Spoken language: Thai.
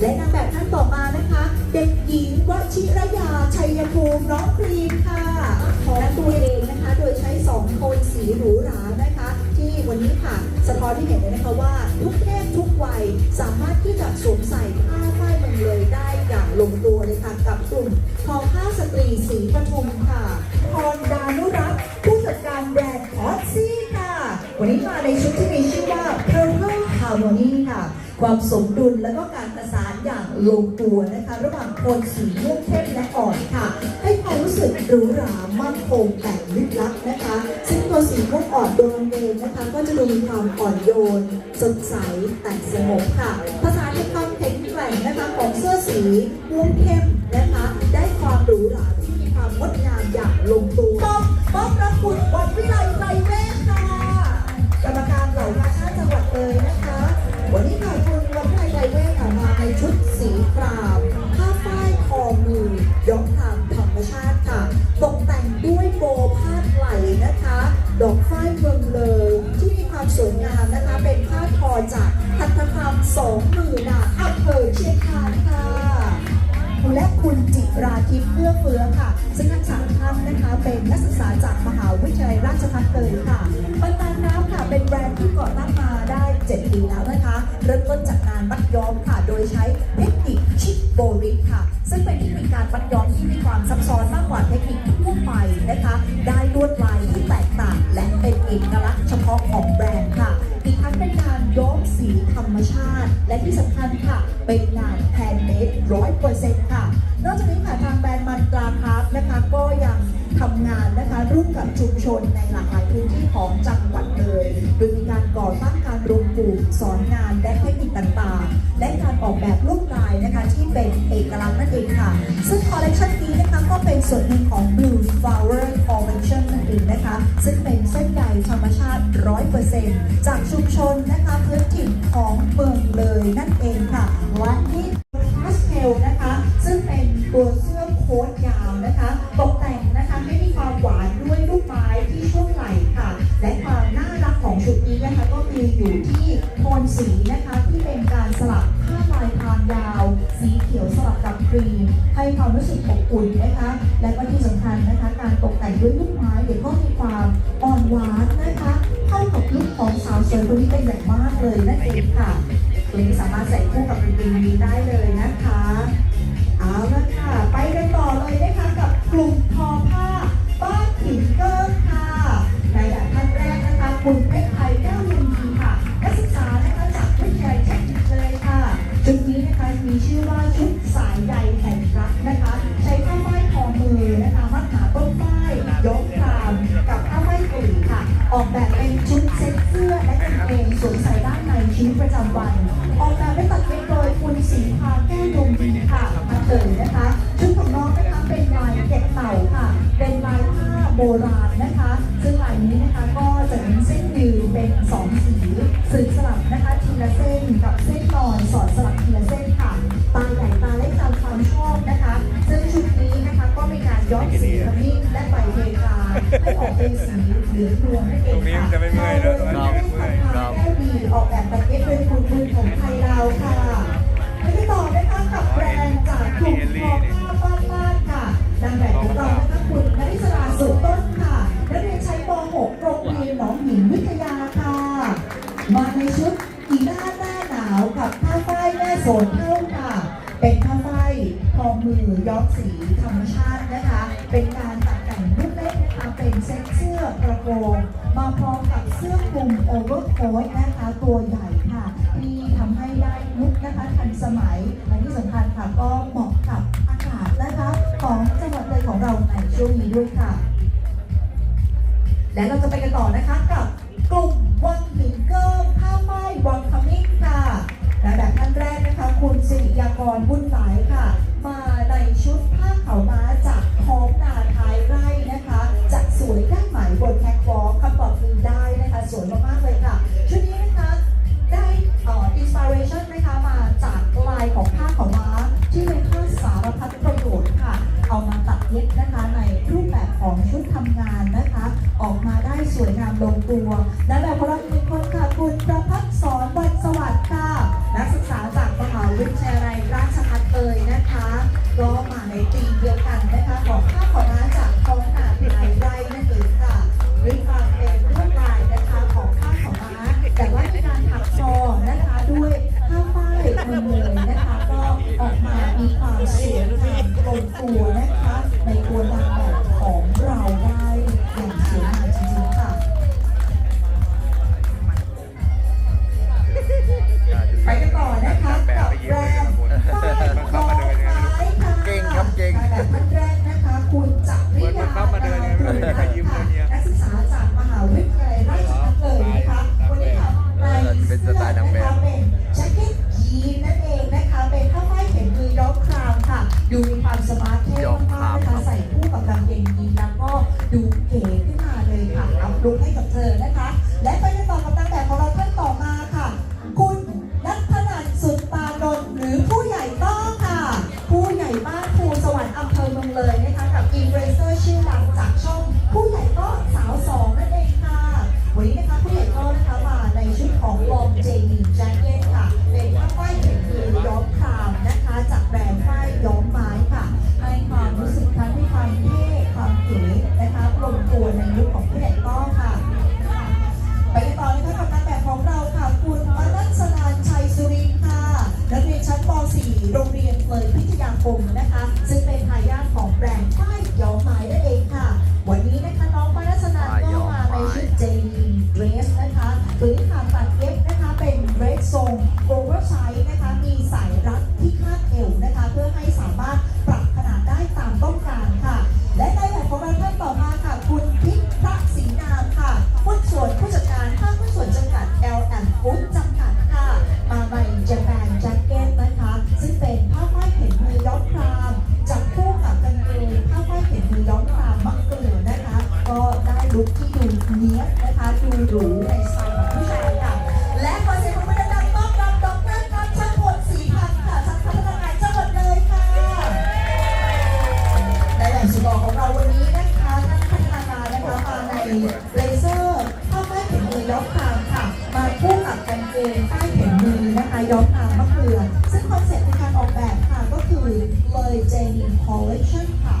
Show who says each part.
Speaker 1: และนางแบบท่านต่อมานะคะ เด็กหญิงวชิรยาชัยภูมิน้องครีมค่ะของตัวเองนะคะ โดยใช้สองโทนสีหรูหรานะคะ ที่วันนี้ค่ะ สะท้อนที่เห็นเลยนะคะว่า ทุกเพศทุกวัยสามารถที่จะสวมใส่ผ้าฝ้ายเมืองเลยได้อย่างลงตัวเลยค่ะกับกลุ่มทอผ้าสตรีสีปทุมค่ะ ความสมดุลและก็การประสานอย่างลงตัวนะคะ ระหว่างโทนสีม่วงเข้มและอ่อนค่ะ ให้ความรู้สึกหรูหรามั่นคงแต่ลึกลับนะคะ ซึ่งตัวสีม่วงอ่อนโดยเองนะคะ ก็จะดูมีความอ่อนโยนสดใสแต่สงบค่ะภาษานในความแข็งแกร่งนะคะของเสื้อสีม่วงเข้มนะคะ ได้ความหรูหราที่มีความงดงามอย่างลงตัว รามผ้าฝ้ายคอมือย้อมครามธรรมชาติค่ะ ตกแต่งด้วยโบผ้าไหลนะคะ ดอกฝ้ายเมืองเลยที่มีความสวยงามนะคะ เป็นผ้าทอจากหัตถกรรมสองหมื่นนาอำเภอเชียงคานค่ะและคุณจิราทิพย์เพื่อเฟื้อค่ะ ซึ่งทั้งสามท่านนะคะเป็นนักศึกษาจากมหาวิทยาลัยราชภัฏเลยค่ะปันตานน้ำค่ะเป็นแบรนด์ที่ก่อตั้งมาได้ 7 ปีแล้วนะคะ เริ่มต้นจากงานมัดย้อมค่ะ โดยใช้เทคนิคชิปโบริกค่ะ ซึ่งเป็นเทคนิคการมัดย้อมที่มีความซับซ้อนมากกว่าเทคนิคทั่วไปนะคะ ได้ลวดลายที่แตกต่าง และเป็นเอกลักษณ์เฉพาะของแบรนด์ค่ะ อีกทั้งเป็นการย้อมสีธรรมชาติ และที่สำคัญค่ะ เป็นงานแฮนด์เมดร้อยเปอร์เซ็นต์ค่ะ นอกจากนี้ค่ะทางแบรนด์มันตราคราฟนะคะก็ยังทำงานนะคะร่วมกับชุมชนใน และเทคนิคต่างๆ และการออกแบบลวดลายนะคะที่เป็นเอกลักษณ์นั่นเองค่ะ ซึ่งคอลเลคชันนี้นะคะก็เป็นส่วนหนึ่งของ Blue Flower Collection นั่นเองนะคะ ซึ่งเป็นเส้นใยธรรมชาติ 100%จากชุมชนนะคะพื้นถิ่นของเมืองเลยนั่นเองค่ะวันนี้ สีนะคะที่เป็นการสลับผ้าลายพรางยาว สีเขียวสลับกับครีมให้ความรู้สึกอบอุ่นนะคะ และก็ที่สำคัญนะคะ การตกแต่งด้วยลูกไม้เดี๋ยวก็มีความอ่อนหวานนะคะเข้ากับลุคของสาวสวยคนนี้เป็นอย่างมากเลยนั่นเองค่ะตัวนี้สามารถใส่คู่กับกางเกงยีนได้เลยนะคะ ใส่ด้านในชีวิตประจำวัน ออกแบบด้วยตัดเย็บโดยคุณสีพาแก้วดวงดีค่ะมาเถิดนะคะชุดของน้องนะคะเป็นลายเก็บเต่าค่ะ เป็นลายผ้าโบราณนะคะ ซึ่งลายนี้นะคะก็จะมีเส้นยืนเป็นสองสีสื่อสลับนะคะทีละเส้นกับเส้นนอนสอดสลับทีละเส้นค่ะตาใหญ่ตาเล็กตามความชอบนะคะ ซึ่งชุดนี้นะคะก็มีการย้อมสีขมิ้นและใบเทกาให้ออกเป็นสีเหลืองนวลนั่นเองค่ะ
Speaker 2: ตรงนี้มันจะไม่เมื่
Speaker 1: อยนะ มาในชุดกีฬาหน้าหนาวกับผ้าฝ้ายแม่สนเท่าค่ะ เป็นผ้าฝ้ายทองมือย้อมสีธรรมชาตินะคะ เป็นการตัดแต่งลูกเล่นนะคะ เป็นเซ็ตเสื้อกระโปรงมาพร้อมกับเสื้อคลุมโอเวอร์โค้ทนะคะตัวใหญ่ค่ะ ที่ทำให้ได้ลุคนะคะทันสมัยและที่สำคัญค่ะก็เหมาะกับอากาศนะคะ ของจังหวัดเลยของเราในช่วงนี้ด้วยค่ะ และเราจะไปกันต่อนะคะ ตัวแล ให้กับเธอ ลุกที่ดูเนี้ยนะคะดูหรูในสไตล์องผู้ชายค่ะ และขอเสียงปรบมือดังๆต้อนรับดอกเตอรกัญชัพลศรีพันธ์ค่ะจางพัฒนางานจังหวัดเลยค่ะในแหล่งสุดของเราวันนี้นะคะนักพัฒนาการนะคะมาในเลเซอร์ข้าไม้เข็มมือย้อมคามค่ะ มาคู่กับกางเกงใต้เข็มมือนะคะย้อมคามมะเขือซึ่งคอนเซ็ปต์ในการออกแบบค่ะก็คือ Virgin Collection ค่ะ